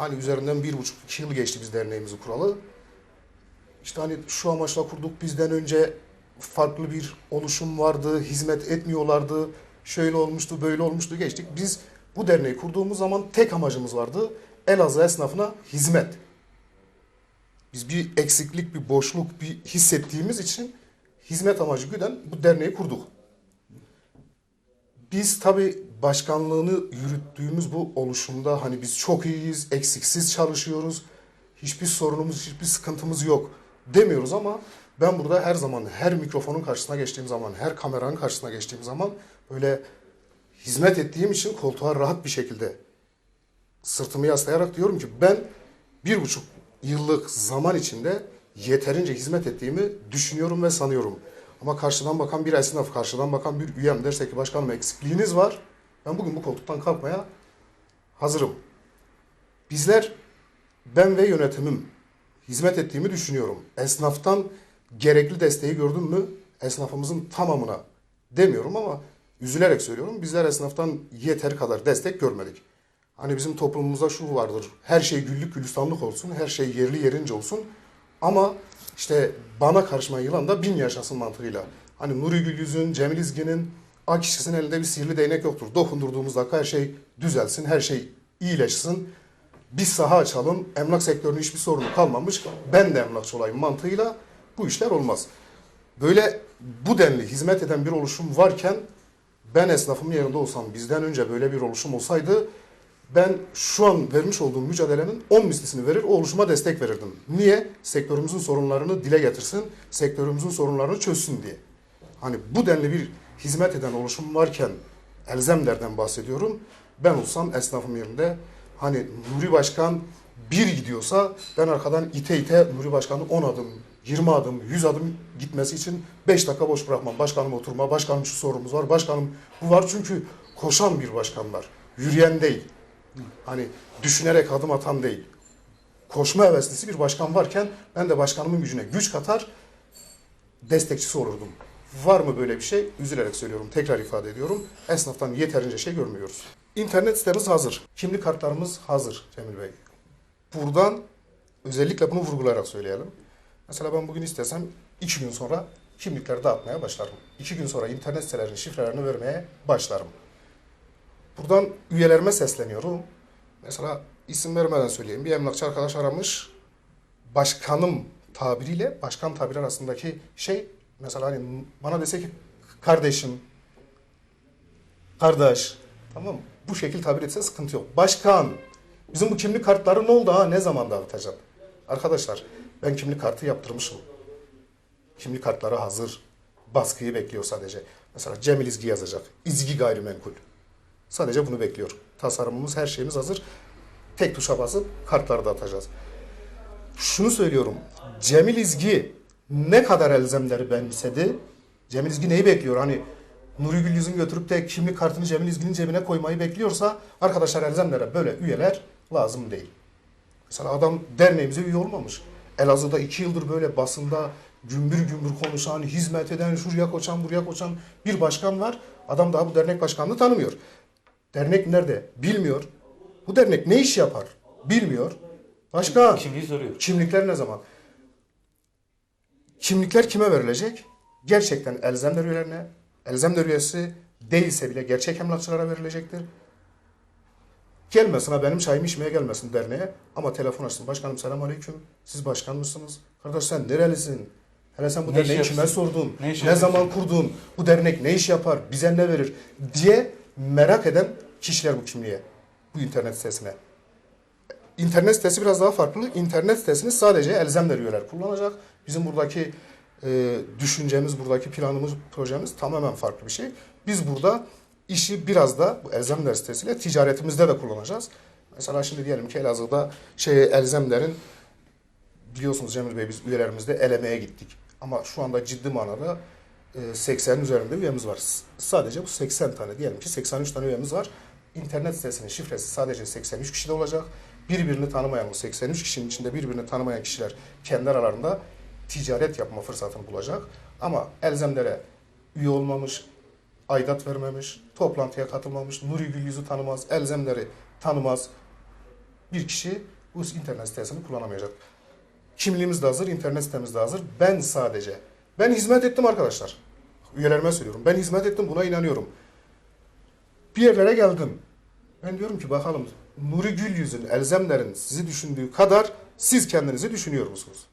Hani üzerinden bir buçuk iki yıl geçti biz derneğimizi kuralı. İşte hani şu amaçla kurduk bizden önce farklı bir oluşum vardı, hizmet etmiyorlardı, şöyle olmuştu, böyle olmuştu geçtik. Biz bu derneği kurduğumuz zaman tek amacımız vardı, Elazığ esnafına hizmet. Biz bir eksiklik, bir boşluk, bir hissettiğimiz için hizmet amacı güden bu derneği kurduk. Biz tabi başkanlığını yürüttüğümüz bu oluşumda hani biz çok iyiyiz, eksiksiz çalışıyoruz, hiçbir sorunumuz, hiçbir sıkıntımız yok demiyoruz ama ben burada her zaman, her mikrofonun karşısına geçtiğim zaman, her kameranın karşısına geçtiğim zaman böyle hizmet ettiğim için koltuğa rahat bir şekilde sırtımı yaslayarak diyorum ki ben bir buçuk yıllık zaman içinde yeterince hizmet ettiğimi düşünüyorum ve sanıyorum. Ama karşıdan bakan bir esnaf, karşıdan bakan bir üyem derse ki başkanım eksikliğiniz var. Ben bugün bu koltuktan kalkmaya hazırım. Bizler, ben ve yönetimim hizmet ettiğimi düşünüyorum. Esnaftan gerekli desteği gördüm mü esnafımızın tamamına demiyorum ama üzülerek söylüyorum. Bizler esnaftan yeteri kadar destek görmedik. Hani bizim toplumumuzda şu vardır. Her şey güllük gülistanlık olsun, her şey yerli yerince olsun. Ama işte bana karışma yılan da bin yaşasın mantığıyla. Hani Nuri Gülyüz'ün, Cemil İzgin'in, A kişisinin elinde bir sihirli değnek yoktur. Dokundurduğumuz dakika her şey düzelsin, her şey iyileşsin. Bir saha açalım, emlak sektörünün hiçbir sorunu kalmamış. Ben de emlakçı olayım mantığıyla bu işler olmaz. Böyle bu denli hizmet eden bir oluşum varken ben esnafımın yerinde olsam bizden önce böyle bir oluşum olsaydı ben şu an vermiş olduğum mücadelenin 10 mislisini verir, o oluşuma destek verirdim. Niye? Sektörümüzün sorunlarını dile getirsin, sektörümüzün sorunlarını çözsün diye. Hani bu denli bir hizmet eden oluşum varken Elzemler'den bahsediyorum. Ben olsam esnafım yerinde hani Nuri Başkan bir gidiyorsa ben arkadan ite ite Nuri Başkan'ın 10 adım, 20 adım, 100 adım gitmesi için 5 dakika boş bırakmam. Başkanım oturma, başkanım şu sorumuz var, başkanım bu var. Çünkü koşan bir başkan var. Yürüyen değil. Hani düşünerek adım atan değil. Koşma heveslisi bir başkan varken ben de başkanımın gücüne güç katar, destekçisi olurdum. Var mı böyle bir şey? Üzülerek söylüyorum, tekrar ifade ediyorum. Esnaftan yeterince şey görmüyoruz. İnternet sitemiz hazır. Kimlik kartlarımız hazır Cemil Bey. Buradan özellikle bunu vurgulayarak söyleyelim. Mesela ben bugün istesem iki gün sonra kimlikleri dağıtmaya başlarım. İki gün sonra internet sitelerinin şifrelerini vermeye başlarım. Buradan üyelerime sesleniyorum. Mesela isim vermeden söyleyeyim. Bir emlakçı arkadaş aramış. Başkanım tabiriyle başkan tabiri arasındaki şey mesela hani bana dese ki kardeşim, kardeş tamam mı? Bu şekil tabir etse sıkıntı yok. Başkan bizim bu kimlik kartları ne oldu ha ne zaman dağıtacağım? Arkadaşlar ben kimlik kartı yaptırmışım. Kimlik kartları hazır. Baskıyı bekliyor sadece. Mesela Cemil İzgi yazacak. İzgi gayrimenkul. Sadece bunu bekliyor. Tasarımımız, her şeyimiz hazır. Tek tuşa basıp kartları da atacağız. Şunu söylüyorum. Cemil İzgi ne kadar elzemleri benimsedi? Cemil İzgi neyi bekliyor? Hani Nuri Gülyüz'ün götürüp de kimlik kartını Cemil İzgi'nin cebine koymayı bekliyorsa arkadaşlar elzemlere böyle üyeler lazım değil. Mesela adam derneğimize üye olmamış. Elazığ'da iki yıldır böyle basında gümbür gümbür konuşan, hizmet eden, şuraya koçan, buraya koçan bir başkan var. Adam daha bu dernek başkanını tanımıyor. Dernek nerede? Bilmiyor. Bu dernek ne iş yapar? Bilmiyor. Başka? Kimliği soruyor. Kimlikler ne zaman? Kimlikler kime verilecek? Gerçekten Elzemler üyelerine, Elzemler üyesi değilse bile gerçek emlakçılara verilecektir. Gelmesin ha benim çayımı içmeye gelmesin derneğe ama telefon açsın. Başkanım selam aleyküm. Siz başkan mısınız? Kardeş sen nerelisin? Hele sen bu Ne derneği kime sordun? Ne Ne, zaman kurdun? Bu dernek ne iş yapar? Bize ne verir? diye merak eden kişiler bu kimliğe. Bu internet sitesine. İnternet sitesi biraz daha farklı. İnternet sitesini sadece Elzemler üyeler kullanacak. Bizim buradaki e, düşüncemiz, buradaki planımız, projemiz tamamen farklı bir şey. Biz burada işi biraz da bu Elzemler sitesiyle ticaretimizde de kullanacağız. Mesela şimdi diyelim ki Elazığ'da şey Elzemler'in biliyorsunuz Cemil Bey biz üyelerimizde elemeye gittik. Ama şu anda ciddi manada 80'in üzerinde üyemiz var. Sadece bu 80 tane diyelim ki 83 tane üyemiz var. İnternet sitesinin şifresi sadece 83 kişide olacak. Birbirini tanımayan bu 83 kişinin içinde birbirini tanımayan kişiler kendi aralarında ticaret yapma fırsatını bulacak. Ama elzemlere üye olmamış, aidat vermemiş, toplantıya katılmamış, Nuri Gül yüzü tanımaz, elzemleri tanımaz. bir kişi bu internet sitesini kullanamayacak. Kimliğimiz de hazır, internet sitemiz de hazır. Ben sadece, ben hizmet ettim arkadaşlar. Üyelerime söylüyorum. Ben hizmet ettim, buna inanıyorum. Bir yerlere geldim. Ben diyorum ki bakalım Nuri Gülyüz'ün, Elzemler'in sizi düşündüğü kadar siz kendinizi düşünüyor musunuz?